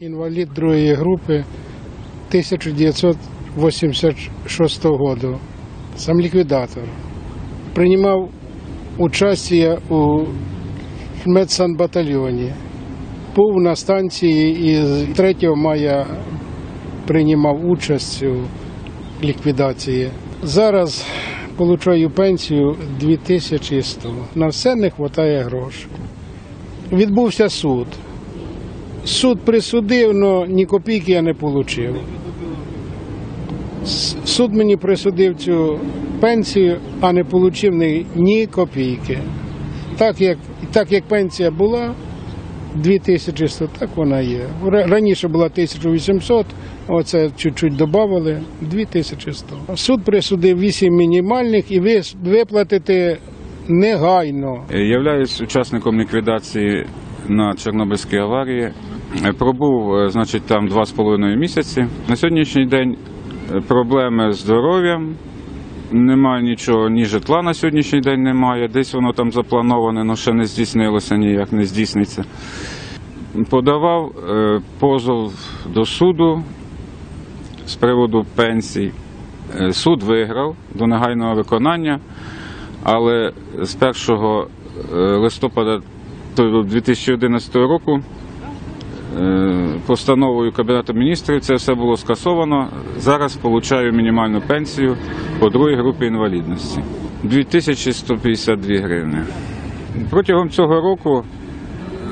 Інвалід другої групи 1986 року. Сам ліквідатор. Приймав участь у медсанбатальйоні. Був на станції і 3 мая приймав участь у ліквідації. Зараз отримую пенсію 2100. На все не вистачає грошей. Відбувся суд. Суд присудив, але ні копійки я не отримав. Суд мені присудив цю пенсію, а не отримав ні, копійки. Так як, так як пенсія була 2100, так вона є. Раніше була 1800, оце чуть-чуть додали 2100. Суд присудив 8 мінімальних і вис- виплатити негайно. Являюсь учасником ліквідації на Чорнобильській аварії. Е, Пробув, е, значить, там два з половиною місяці. На сьогоднішній день е, проблеми з здоров'ям. Немає нічого, ні житла на сьогоднішній день немає. Десь воно там заплановане, але ще не здійснилося, ніяк не здійсниться. Подавав позов до суду з приводу пенсій. Суд виграв до негайного виконання. Але з 1 е, листопада 2011 року е, постановою Кабінету міністрів це все було скасовано. Зараз получаю мінімальну пенсію по другій групі інвалідності 2152 гривни. Протягом цього року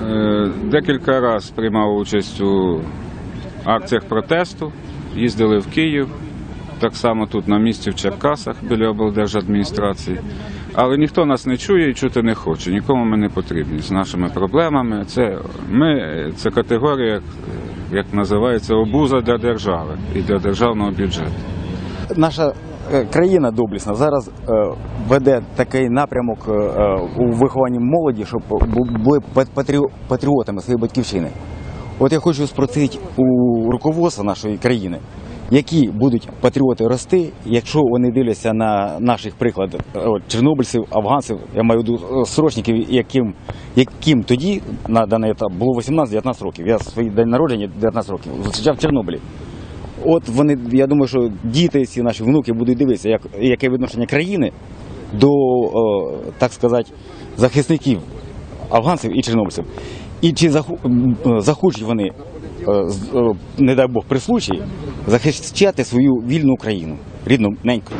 е, декілька разів приймав участь у акціях протесту, їздили в Київ, так само тут на місці в Черкасах біля облдержадміністрації. Але ніхто нас не чує і чути не хоче. Нікому ми не потрібні з нашими проблемами. Це ми це категорія, як, як називається, обуза для держави і для державного бюджету. Наша е, країна доблісна зараз е, веде такий напрямок е, е, у вихованні молоді, щоб були пат- патріо- патріотами своєї батьківщини. От я хочу спросити у руководства нашої країни, які будуть патріоти рости, якщо вони дивляться на наших прикладів е, от, чорнобильців, афганців, я маю виду е, срочників, яким, яким тоді на даний етап було 18-19 років. Я свій день народження 19 років зустрічав в Чорнобилі. От вони, я думаю, що діти, ці наші внуки будуть дивитися, як, яке відношення країни до, е, так сказати, захисників афганців і чорнобильців. І чи захочуть вони, не дай Бог, при случаї, захищати свою вільну Україну, рідну неньку.